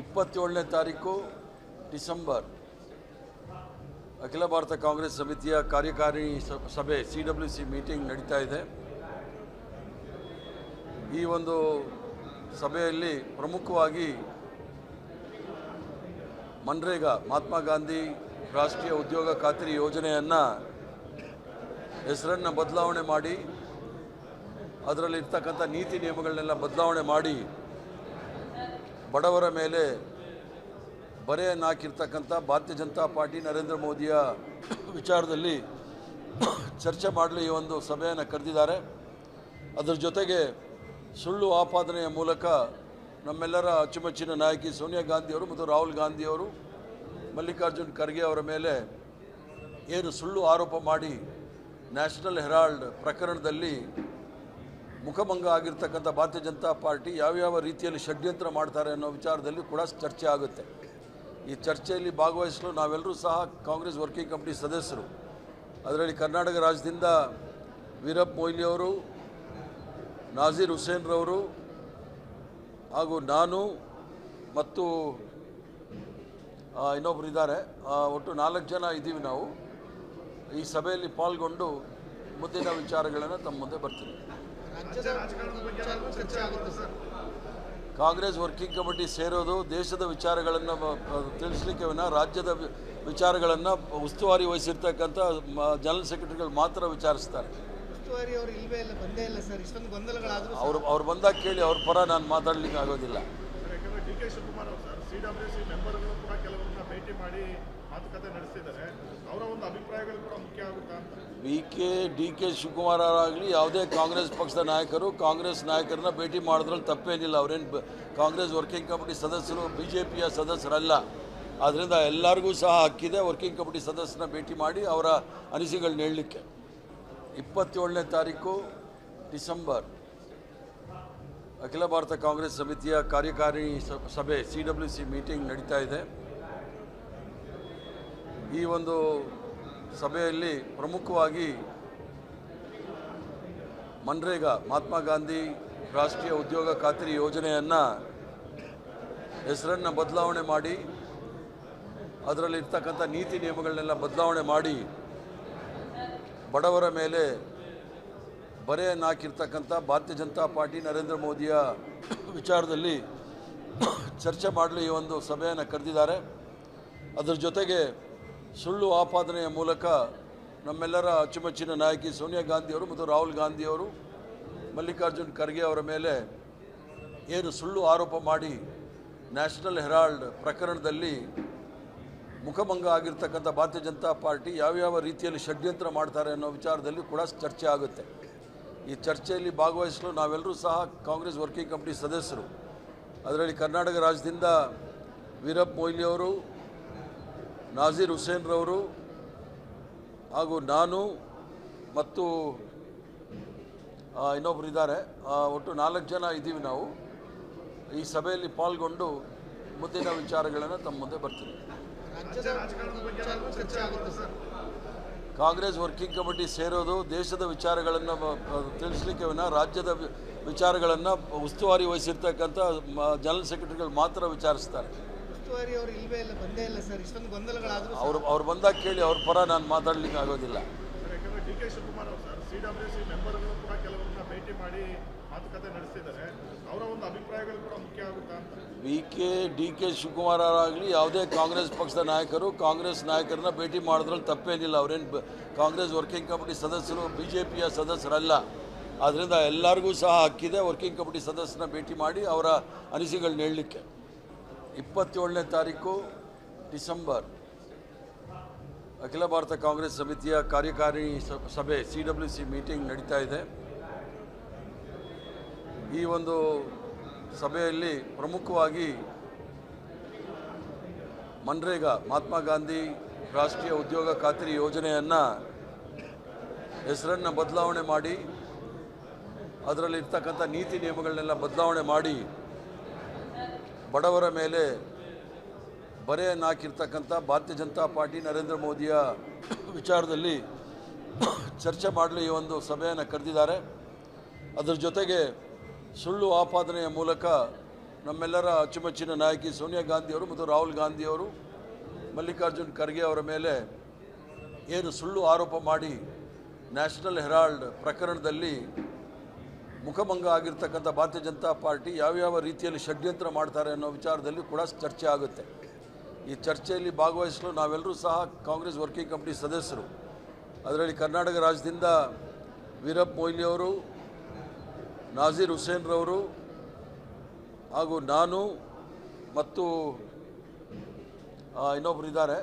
ಇಪ್ಪತ್ತೇಳನೇ ತಾರೀಕು ಡಿಸೆಂಬರ್ ಅಖಿಲ ಭಾರತ ಕಾಂಗ್ರೆಸ್ ಸಮಿತಿಯ ಕಾರ್ಯಕಾರಿಣಿ ಸಭೆ, ಸಿ ಡಬ್ಲ್ಯೂ ಸಿ ಮೀಟಿಂಗ್ ನಡೀತಾ ಇದೆ. ಈ ಒಂದು ಸಭೆಯಲ್ಲಿ ಪ್ರಮುಖವಾಗಿ ಮನ್ರೇಗಾ, ಮಹಾತ್ಮ ಗಾಂಧಿ ರಾಷ್ಟ್ರೀಯ ಉದ್ಯೋಗ ಖಾತ್ರಿ ಯೋಜನೆಯನ್ನು ಹೆಸರನ್ನು ಬದಲಾವಣೆ ಮಾಡಿ, ಅದರಲ್ಲಿರ್ತಕ್ಕಂಥ ನೀತಿ ನಿಯಮಗಳನ್ನೆಲ್ಲ ಬದಲಾವಣೆ ಮಾಡಿ ಬಡವರ ಮೇಲೆ ಬರೆಯನ್ನು ಹಾಕಿರ್ತಕ್ಕಂಥ ಭಾರತೀಯ ಜನತಾ ಪಾರ್ಟಿ ನರೇಂದ್ರ ಮೋದಿಯ ವಿಚಾರದಲ್ಲಿ ಚರ್ಚೆ ಮಾಡಲು ಈ ಒಂದು ಸಭೆಯನ್ನು ಕರೆದಿದ್ದಾರೆ. ಅದರ ಜೊತೆಗೆ ಸುಳ್ಳು ಆಪಾದನೆಯ ಮೂಲಕ ನಮ್ಮೆಲ್ಲರ ಅಚ್ಚುಮೆಚ್ಚಿನ ನಾಯಕಿ ಸೋನಿಯಾ ಗಾಂಧಿಯವರು ಮತ್ತು ರಾಹುಲ್ ಗಾಂಧಿಯವರು ಮಲ್ಲಿಕಾರ್ಜುನ್ ಖರ್ಗೆ ಅವರ ಮೇಲೆ ಏನು ಸುಳ್ಳು ಆರೋಪ ಮಾಡಿ ನ್ಯಾಷನಲ್ ಹೆರಾಲ್ಡ್ ಪ್ರಕರಣದಲ್ಲಿ ಮುಖಭಂಗ ಆಗಿರ್ತಕ್ಕಂಥ ಭಾರತೀಯ ಜನತಾ ಪಾರ್ಟಿ ಯಾವ್ಯಾವ ರೀತಿಯಲ್ಲಿ ಷಡ್ಯಂತ್ರ ಮಾಡ್ತಾರೆ ಅನ್ನೋ ವಿಚಾರದಲ್ಲಿ ಕೂಡ ಚರ್ಚೆ ಆಗುತ್ತೆ. ಈ ಚರ್ಚೆಯಲ್ಲಿ ಭಾಗವಹಿಸಲು ನಾವೆಲ್ಲರೂ ಸಹ ಕಾಂಗ್ರೆಸ್ ವರ್ಕಿಂಗ್ ಕಮಿಟಿ ಸದಸ್ಯರು. ಅದರಲ್ಲಿ ಕರ್ನಾಟಕ ರಾಜ್ಯದಿಂದ ವೀರಪ್ಪ ಮೊಯ್ಲಿಯವರು ನಾಜೀರ್ ಹುಸೇನ್ರವರು ಹಾಗೂ ನಾನು ಮತ್ತು ಇನ್ನೊಬ್ಬರು ಇದ್ದಾರೆ. ಒಟ್ಟು ನಾಲ್ಕು ಜನ ಇದ್ದೀವಿ ನಾವು. ಈ ಸಭೆಯಲ್ಲಿ ಪಾಲ್ಗೊಂಡು ಮುಂದಿನ ವಿಚಾರಗಳನ್ನು ತಮ್ಮ ಮುಂದೆ ಬರ್ತೀನಿ. ಕಾಂಗ್ರೆಸ್ ವರ್ಕಿಂಗ್ ಕಮಿಟಿ ಸೇರೋದು ದೇಶದ ವಿಚಾರಗಳನ್ನು ತಿಳಿಸ್ಲಿಕ್ಕೆ ವಿನ ರಾಜ್ಯದ ವಿಚಾರಗಳನ್ನು ಉಸ್ತುವಾರಿ ವಹಿಸಿರ್ತಕ್ಕಂಥ ಜನರಲ್ ಸೆಕ್ರೆಟರಿಗಳು ಮಾತ್ರ ವಿಚಾರಿಸ್ತಾರೆ. ಅವರು ಅವ್ರು ಬಂದಾಗ ಕೇಳಿ ಅವ್ರ ಪರ ನಾನು ಮಾತಾಡ್ಲಿಕ್ಕೆ ಆಗೋದಿಲ್ಲ. ಡಿ ಕೆ ಶಿವಕುಮಾರ್ ಅವರು ಸರ್, ಸಿ ಡಬ್ಲ್ಯೂ ಸಿ ಮೆಂಬರ್ಗಳು ಕೂಡ ಕೆಲವರನ್ನ ಭೇಟಿ ಮಾಡಿ ಮಾತುಕತೆ ನಡೆಸಿದ್ದಾರೆ. ಅವರ ಒಂದು ಅಭಿಪ್ರಾಯಗಳು ಕೂಡ ಮುಖ್ಯ ಆಗುತ್ತಾ ಅಂತ. B K, D K Shivakumar ಅವರಾಗಲಿ ಯಾವುದೇ ಕಾಂಗ್ರೆಸ್ ಪಕ್ಷದ ನಾಯಕರು ಕಾಂಗ್ರೆಸ್ ನಾಯಕರನ್ನ ಭೇಟಿ ಮಾಡೋದ್ರಲ್ಲಿ ತಪ್ಪೇನಿಲ್ಲ. ಅವರೇನು ಕಾಂಗ್ರೆಸ್ ವರ್ಕಿಂಗ್ ಕಮಿಟಿ ಸದಸ್ಯರು ಬಿ ಜೆ ಪಿಯ ಸದಸ್ಯರಲ್ಲ. ಆದ್ದರಿಂದ ಎಲ್ಲರಿಗೂ ಸಹ ಹಕ್ಕಿದೆ ವರ್ಕಿಂಗ್ ಕಮಿಟಿ ಸದಸ್ಯರನ್ನ ಭೇಟಿ ಮಾಡಿ ಅವರ ಅನಿಸಿಕೆಗಳನ್ನ ಹೇಳಲಿಕ್ಕೆ. ಇಪ್ಪತ್ತೇಳನೇ ತಾರೀಕು ಡಿಸೆಂಬರ್. ಅಖಿಲ ಭಾರತ ಕಾಂಗ್ರೆಸ್ ಸಮಿತಿಯ ಕಾರ್ಯಕಾರಿ ಸಭೆ ಸಿ ಡಬ್ಲ್ಯೂ ಸಿ ಮೀಟಿಂಗ್ ನಡೀತಾ ಇದೆ. ಈ ಒಂದು ಸಭೆಯಲ್ಲಿ ಪ್ರಮುಖವಾಗಿ ಮನ್ರೇಗಾ, ಮಹಾತ್ಮ ಗಾಂಧಿ ರಾಷ್ಟ್ರೀಯ ಉದ್ಯೋಗ ಖಾತ್ರಿ ಯೋಜನೆಯನ್ನು ಹೆಸರನ್ನು ಬದಲಾವಣೆ ಮಾಡಿ, ಅದರಲ್ಲಿರ್ತಕ್ಕಂಥ ನೀತಿ ನಿಯಮಗಳನ್ನೆಲ್ಲ ಬದಲಾವಣೆ ಮಾಡಿ, ಬಡವರ ಮೇಲೆ ಬರೆಯನ್ನು ಹಾಕಿರ್ತಕ್ಕಂಥ ಭಾರತೀಯ ಜನತಾ ಪಾರ್ಟಿ ನರೇಂದ್ರ ಮೋದಿಯ ವಿಚಾರದಲ್ಲಿ ಚರ್ಚೆ ಮಾಡಲು ಈ ಒಂದು ಸಭೆಯನ್ನು ಕರೆದಿದ್ದಾರೆ. ಅದರ ಜೊತೆಗೆ ಸುಳ್ಳು ಆಪಾದನೆಯ ಮೂಲಕ ನಮ್ಮೆಲ್ಲರ ಅಚ್ಚುಮೆಚ್ಚಿನ ನಾಯಕಿ ಸೋನಿಯಾ ಗಾಂಧಿಯವರು ಮತ್ತು ರಾಹುಲ್ ಗಾಂಧಿಯವರು ಮಲ್ಲಿಕಾರ್ಜುನ್ ಖರ್ಗೆ ಅವರ ಮೇಲೆ ಏನು ಸುಳ್ಳು ಆರೋಪ ಮಾಡಿ ನ್ಯಾಷನಲ್ ಹೆರಾಲ್ಡ್ ಪ್ರಕರಣದಲ್ಲಿ ಮುಖಭಂಗ ಆಗಿರ್ತಕ್ಕಂಥ ಭಾರತೀಯ ಜನತಾ ಪಾರ್ಟಿ ಯಾವ್ಯಾವ ರೀತಿಯಲ್ಲಿ ಷಡ್ಯಂತ್ರ ಮಾಡ್ತಾರೆ ಅನ್ನೋ ವಿಚಾರದಲ್ಲಿ ಕೂಡ ಚರ್ಚೆ ಆಗುತ್ತೆ. ಈ ಚರ್ಚೆಯಲ್ಲಿ ಭಾಗವಹಿಸಲು ನಾವೆಲ್ಲರೂ ಸಹ ಕಾಂಗ್ರೆಸ್ ವರ್ಕಿಂಗ್ ಕಮಿಟಿ ಸದಸ್ಯರು. ಅದರಲ್ಲಿ ಕರ್ನಾಟಕ ರಾಜ್ಯದಿಂದ ವೀರಪ್ಪ ಮೊಯ್ಲಿಯವರು ನಾಜೀರ್ ಹುಸೇನ್ರವರು ಹಾಗೂ ನಾನು ಮತ್ತು ಇನ್ನೊಬ್ಬರು ಇದ್ದಾರೆ. ಒಟ್ಟು ನಾಲ್ಕು ಜನ ಇದ್ದೀವಿ ನಾವು. ಈ ಸಭೆಯಲ್ಲಿ ಪಾಲ್ಗೊಂಡು ಮುಂದಿನ ವಿಚಾರಗಳನ್ನು ತಮ್ಮ ಮುಂದೆ ಬರ್ತೀನಿ ರಾಜ್ಯದ ವಿಚಾರವೂ ಚರ್ಚೆ ಆಗುತ್ತೆ ಸರ್ ಕಾಂಗ್ರೆಸ್ ವರ್ಕಿಂಗ್ ಕಮಿಟಿ ಸೇರೋದು ದೇಶದ ವಿಚಾರಗಳನ್ನು ತಿಳಿಸ್ಲಿಕ್ಕೆ ವಿನ ರಾಜ್ಯದ ವಿಚಾರಗಳನ್ನು ಉಸ್ತುವಾರಿ ವಹಿಸಿರ್ತಕ್ಕಂಥ ಜನರಲ್ ಸೆಕ್ರೆಟರಿಗಳು ಮಾತ್ರ ವಿಚಾರಿಸ್ತಾರೆ. ಅವರು ಅವ್ರು ಬಂದಾಗ ಕೇಳಿ ಅವ್ರ ಪರ ನಾನು ಮಾತಾಡ್ಲಿಕ್ಕೆ ಆಗೋದಿಲ್ಲ. ಕೆ ಶಿವಕುಮಾರ್ ಅವರು ಸರ್ ಸಿ ಡಬ್ಲ್ಯೂ ಸಿ ಮೆಂಬರ್ಗಳು ಕೂಡ ಕೆಲವರನ್ನ ಭೇಟಿ ಮಾಡಿ ಮಾತುಕತೆ ನಡೆಸಿದ್ದಾರೆ ಅವರ ಒಂದು ಅಭಿಪ್ರಾಯಗಳು ಕೂಡ ಮುಖ್ಯ ಆಗುತ್ತಾ ಅಂತ. B K, D K Shivakumar ಅವರಾಗಲಿ ಯಾವುದೇ ಕಾಂಗ್ರೆಸ್ ಪಕ್ಷದ ನಾಯಕರು ಕಾಂಗ್ರೆಸ್ ನಾಯಕರನ್ನ ಭೇಟಿ ಮಾಡೋದ್ರಲ್ಲಿ ತಪ್ಪೇನಿಲ್ಲ. ಅವರೇನು ಕಾಂಗ್ರೆಸ್ ವರ್ಕಿಂಗ್ ಕಮಿಟಿ ಸದಸ್ಯರು ಬಿ ಜೆ ಪಿಯ ಸದಸ್ಯರಲ್ಲ. ಆದ್ದರಿಂದ ಎಲ್ಲರಿಗೂ ಸಹ ಹಕ್ಕಿದೆ ವರ್ಕಿಂಗ್ ಕಮಿಟಿ ಸದಸ್ಯರನ್ನ ಭೇಟಿ ಮಾಡಿ ಅವರ ಅನಿಸಿಕೆಗಳನ್ನ ಹೇಳಲಿಕ್ಕೆ. ಇಪ್ಪತ್ತೇಳನೇ ತಾರೀಕು ಡಿಸೆಂಬರ್. ಅಖಿಲ ಭಾರತ ಕಾಂಗ್ರೆಸ್ ಸಮಿತಿಯ ಕಾರ್ಯಕಾರಿಣಿ ಸಭೆ ಸಿ ಡಬ್ಲ್ಯೂ ಸಿ ಮೀಟಿಂಗ್ ನಡೀತಾ ಇದೆ. ಈ ಒಂದು ಸಭೆಯಲ್ಲಿ ಪ್ರಮುಖವಾಗಿ ಮನ್ರೇಗಾ, ಮಹಾತ್ಮ ಗಾಂಧಿ ರಾಷ್ಟ್ರೀಯ ಉದ್ಯೋಗ ಖಾತ್ರಿ ಯೋಜನೆಯನ್ನು ಹೆಸರನ್ನು ಬದಲಾವಣೆ ಮಾಡಿ, ಅದರಲ್ಲಿರ್ತಕ್ಕಂಥ ನೀತಿ ನಿಯಮಗಳನ್ನೆಲ್ಲ ಬದಲಾವಣೆ ಮಾಡಿ, ಬಡವರ ಮೇಲೆ ಬರೆಯನ್ನು ಹಾಕಿರ್ತಕ್ಕಂಥ ಭಾರತೀಯ ಜನತಾ ಪಾರ್ಟಿ ನರೇಂದ್ರ ಮೋದಿಯ ವಿಚಾರದಲ್ಲಿ ಚರ್ಚೆ ಮಾಡಲು ಈ ಒಂದು ಸಭೆಯನ್ನು ಕರೆದಿದ್ದಾರೆ. ಅದರ ಜೊತೆಗೆ ಸುಳ್ಳು ಆಪಾದನೆಯ ಮೂಲಕ ನಮ್ಮೆಲ್ಲರ ಅಚ್ಚುಮೆಚ್ಚಿನ ನಾಯಕಿ ಸೋನಿಯಾ ಗಾಂಧಿಯವರು ಮತ್ತು ರಾಹುಲ್ ಗಾಂಧಿಯವರು ಮಲ್ಲಿಕಾರ್ಜುನ್ ಖರ್ಗೆ ಅವರ ಮೇಲೆ ಏನು ಸುಳ್ಳು ಆರೋಪ ಮಾಡಿ ನ್ಯಾಷನಲ್ ಹೆರಾಲ್ಡ್ ಪ್ರಕರಣದಲ್ಲಿ ಮುಖಭಂಗ ಆಗಿರ್ತಕ್ಕಂಥ ಭಾರತೀಯ ಜನತಾ ಪಾರ್ಟಿ ಯಾವ್ಯಾವ ರೀತಿಯಲ್ಲಿ ಷಡ್ಯಂತ್ರ ಮಾಡ್ತಾರೆ ಅನ್ನೋ ವಿಚಾರದಲ್ಲಿ ಕೂಡ ಚರ್ಚೆ ಆಗುತ್ತೆ. ಈ ಚರ್ಚೆಯಲ್ಲಿ ಭಾಗವಹಿಸಲು ನಾವೆಲ್ಲರೂ ಸಹ ಕಾಂಗ್ರೆಸ್ ವರ್ಕಿಂಗ್ ಕಮಿಟಿ ಸದಸ್ಯರು. ಅದರಲ್ಲಿ ಕರ್ನಾಟಕ ರಾಜ್ಯದಿಂದ ವೀರಪ್ಪ ಮೊಯ್ಲಿಯವರು ನಾಜೀರ್ ಹುಸೇನ್ರವರು ಹಾಗೂ ನಾನು ಮತ್ತು ಇನ್ನೊಬ್ಬರು ಇದ್ದಾರೆ.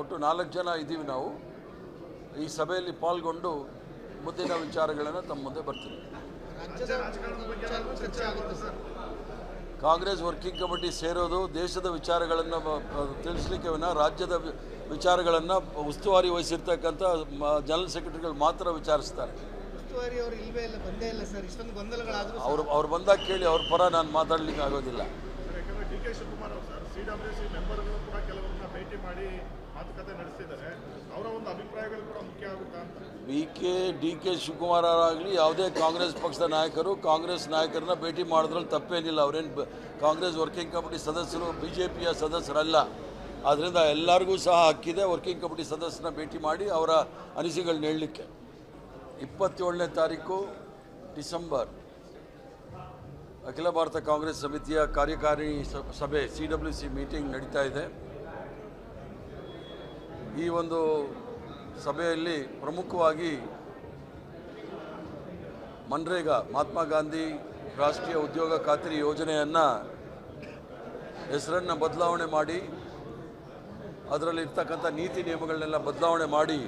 ಒಟ್ಟು ನಾಲ್ಕು ಜನ ಇದ್ದೀವಿ ನಾವು. ಈ ಸಭೆಯಲ್ಲಿ ಪಾಲ್ಗೊಂಡು ಮುಂದಿನ ವಿಚಾರಗಳನ್ನು ತಮ್ಮ ಮುಂದೆ ಬರ್ತೀನಿ ರಾಜ್ಯದ ವಿಚಾರವೂ ಚರ್ಚೆ ಆಗುತ್ತೆ ಸರ್ ಕಾಂಗ್ರೆಸ್ ವರ್ಕಿಂಗ್ ಕಮಿಟಿ ಸೇರೋದು ದೇಶದ ವಿಚಾರಗಳನ್ನು ತಿಳಿಸ್ಲಿಕ್ಕೆ ವಿನ ರಾಜ್ಯದ ವಿಚಾರಗಳನ್ನು ಉಸ್ತುವಾರಿ ವಹಿಸಿರ್ತಕ್ಕಂಥ ಮ- ಜನರಲ್ ಸೆಕ್ರೆಟರಿಗಳು ಮಾತ್ರ ವಿಚಾರಿಸ್ತಾರೆ. ಉಸ್ತುವಾರಿ ಅವರು ಇಲ್ಲವೇ ಇಲ್ಲ ಬಂದೇ ಇಲ್ಲ ಸರ್. ಇಷ್ಟೊಂದು ಗೊಂದಲಗಳಾದರೂ ಅವ್ರು ಅವ್ರು ಬಂದಾಗ ಕೇಳಿ ಅವ್ರ ಪರ ನಾನು ಮಾತಾಡ್ಲಿಕ್ಕೆ ಆಗೋದಿಲ್ಲ. ಮಾತುಕತೆ ನಡೆಸ್ತಿದ್ದಾರೆ. ಅವರ ಒಂದು ಅಭಿಪ್ರಾಯಗಳು ಕೂಡ ಮುಖ್ಯ ಆಗುತ್ತಾ B K, D K Shivakumar ಯಾವುದೇ ಕಾಂಗ್ರೆಸ್ ಪಕ್ಷದ ನಾಯಕರು ಕಾಂಗ್ರೆಸ್ ನಾಯಕರನ್ನ ಭೇಟಿ ಮಾಡಿದ್ರಲ್ಲಿ ತಪ್ಪೇನಿಲ್ಲ. ಅವರೇನು ಕಾಂಗ್ರೆಸ್ ವರ್ಕಿಂಗ್ ಕಮಿಟಿ ಸದಸ್ಯರು ಬಿ ಜೆ ಪಿಯ ಸದಸ್ಯರಲ್ಲ. ಆದ್ದರಿಂದ ಎಲ್ಲರಿಗೂ ಸಹ ಹಕ್ಕಿದೆ ವರ್ಕಿಂಗ್ ಕಮಿಟಿ ಸದಸ್ಯನ ಭೇಟಿ ಮಾಡಿ ಅವರ ಅನಿಸಿಕೆಗಳನ್ನ ಹೇಳಲಿಕ್ಕೆ. ಇಪ್ಪತ್ತೇಳನೇ ತಾರೀಕು ಡಿಸೆಂಬರ್. ಅಖಿಲ ಭಾರತ ಕಾಂಗ್ರೆಸ್ ಸಮಿತಿಯ ಕಾರ್ಯಕಾರಿ ಸಭೆ, ಸಿ ಡಬ್ಲ್ಯೂ ಸಿ ಮೀಟಿಂಗ್ ನಡೀತಾ ಇದೆ. ಈ ಒಂದು ಸಭೆಯಲ್ಲಿ ಪ್ರಮುಖವಾಗಿ ಮನ್ರೇಗಾ ಮಹಾತ್ಮ ಗಾಂಧಿ ರಾಷ್ಟ್ರೀಯ ಉದ್ಯೋಗ ಖಾತ್ರಿ ಯೋಜನೆಯನ್ನು ಹೆಸರನ್ನು ಬದಲಾವಣೆ ಮಾಡಿ, ಅದರಲ್ಲಿರ್ತಕ್ಕಂಥ ನೀತಿ ನಿಯಮಗಳನ್ನೆಲ್ಲ ಬದಲಾವಣೆ ಮಾಡಿ,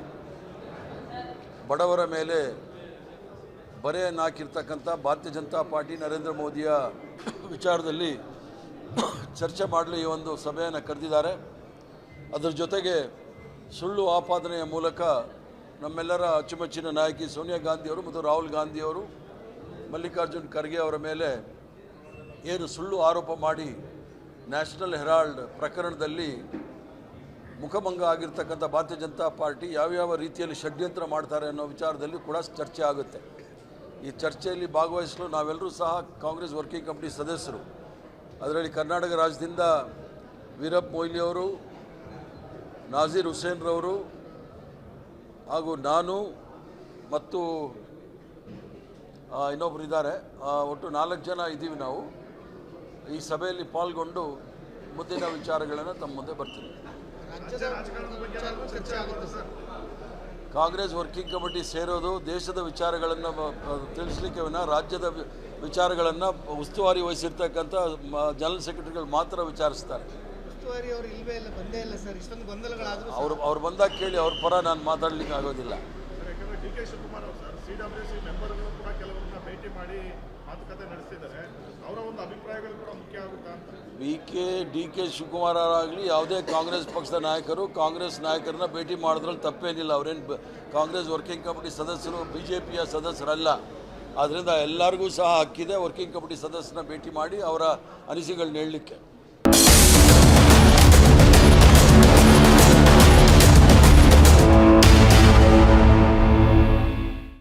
ಬಡವರ ಮೇಲೆ ಬರೆಯನ್ನು ಹಾಕಿರ್ತಕ್ಕಂಥ ಭಾರತೀಯ ಜನತಾ ಪಾರ್ಟಿ ನರೇಂದ್ರ ಮೋದಿಯ ವಿಚಾರದಲ್ಲಿ ಚರ್ಚೆ ಮಾಡಲು ಈ ಒಂದು ಸಭೆಯನ್ನು ಕರೆದಿದ್ದಾರೆ. ಅದರ ಜೊತೆಗೆ ಸುಳ್ಳು ಆಪಾದನೆಯ ಮೂಲಕ ನಮ್ಮೆಲ್ಲರ ಅಚ್ಚುಮೆಚ್ಚಿನ ನಾಯಕಿ ಸೋನಿಯಾ ಗಾಂಧಿಯವರು ಮತ್ತು ರಾಹುಲ್ ಗಾಂಧಿಯವರು ಮಲ್ಲಿಕಾರ್ಜುನ್ ಖರ್ಗೆ ಅವರ ಮೇಲೆ ಏನು ಸುಳ್ಳು ಆರೋಪ ಮಾಡಿ ನ್ಯಾಷನಲ್ ಹೆರಾಲ್ಡ್ ಪ್ರಕರಣದಲ್ಲಿ ಮುಖಭಂಗ ಆಗಿರ್ತಕ್ಕಂಥ ಭಾರತೀಯ ಜನತಾ ಪಾರ್ಟಿ ಯಾವ್ಯಾವ ರೀತಿಯಲ್ಲಿ ಷಡ್ಯಂತ್ರ ಮಾಡ್ತಾರೆ ಅನ್ನೋ ವಿಚಾರದಲ್ಲಿ ಕೂಡ ಚರ್ಚೆ ಆಗುತ್ತೆ. ಈ ಚರ್ಚೆಯಲ್ಲಿ ಭಾಗವಹಿಸಲು ನಾವೆಲ್ಲರೂ ಸಹ ಕಾಂಗ್ರೆಸ್ ವರ್ಕಿಂಗ್ ಕಮಿಟಿ ಸದಸ್ಯರು. ಅದರಲ್ಲಿ ಕರ್ನಾಟಕ ರಾಜ್ಯದಿಂದ ವೀರಪ್ಪ ಮೊಯ್ಲಿಯವರು ನಾಜೀರ್ ಹುಸೇನ್ರವರು ಹಾಗೂ ನಾನು ಮತ್ತು ಇನ್ನೊಬ್ಬರು ಇದ್ದಾರೆ. ಒಟ್ಟು ನಾಲ್ಕು ಜನ ಇದ್ದೀವಿ ನಾವು. ಈ ಸಭೆಯಲ್ಲಿ ಪಾಲ್ಗೊಂಡು ಮುಂದಿನ ವಿಚಾರಗಳನ್ನು ತಮ್ಮ ಮುಂದೆ ಬರ್ತೀನಿ. ಕಾಂಗ್ರೆಸ್ ವರ್ಕಿಂಗ್ ಕಮಿಟಿ ಸೇರೋದು, ದೇಶದ ವಿಚಾರಗಳನ್ನು ತಿಳಿಸ್ಲಿಕ್ಕೆ ವಿನ ರಾಜ್ಯದ ವಿಚಾರಗಳನ್ನು ಉಸ್ತುವಾರಿ ವಹಿಸಿರ್ತಕ್ಕಂಥ ಜನರಲ್ ಸೆಕ್ರೆಟರಿಗಳು ಮಾತ್ರ ವಿಚಾರಿಸ್ತಾರೆ. ಉಸ್ತುವಾರಿ ಅವರು ಇಲ್ವೇ ಇಲ್ಲ ಬಂದೇ ಇಲ್ಲ ಸರ್. ಇಷ್ಟೊಂದು ಗೊಂದಲಗಳಾದರೂ ಅವ್ರು ಅವ್ರು ಬಂದಾಗ ಕೇಳಿ ಅವ್ರ ಪರ ನಾನು ಮಾತಾಡ್ಲಿಕ್ಕೆ ಆಗೋದಿಲ್ಲ. ಸರ್ ಯಾಕಂದ್ರೆ ಡಿ ಕೆ ಶಿವಕುಮಾರ್ ಅವರು ಸರ್ ಸಿ ಡಬ್ಲ್ಯೂ ಸಿ ಮೆಂಬರ್ಗಳು ಕೂಡ ಕೆಲವರನ್ನ ಭೇಟಿ ಮಾಡಿ ಮಾತುಕತೆ ನಡೆಸಿದ್ದಾರೆ. ಅವರ ಒಂದು ಅಭಿಪ್ರಾಯಗಳು ಕೂಡ ಮುಖ್ಯ ಆಗುತ್ತಾ ಅಂತ? B K D K Shivakumar ಅವರಾಗಲಿ ಯಾವುದೇ ಕಾಂಗ್ರೆಸ್ ಪಕ್ಷದ ನಾಯಕರು ಕಾಂಗ್ರೆಸ್ ನಾಯಕರನ್ನ ಭೇಟಿ ಮಾಡೋದ್ರಲ್ಲಿ ತಪ್ಪೇನಿಲ್ಲ. ಅವರೇನು ಕಾಂಗ್ರೆಸ್ ವರ್ಕಿಂಗ್ ಕಮಿಟಿ ಸದಸ್ಯರು ಬಿ ಜೆ ಪಿಯ ಸದಸ್ಯರಲ್ಲ. ಆದ್ದರಿಂದ ಎಲ್ಲರಿಗೂ ಸಹ ಹಕ್ಕಿದೆ ವರ್ಕಿಂಗ್ ಕಮಿಟಿ ಸದಸ್ಯನ ಭೇಟಿ ಮಾಡಿ ಅವರ ಅನಿಸಿಕೆಗಳನ್ನ ಹೇಳಲಿಕ್ಕೆ.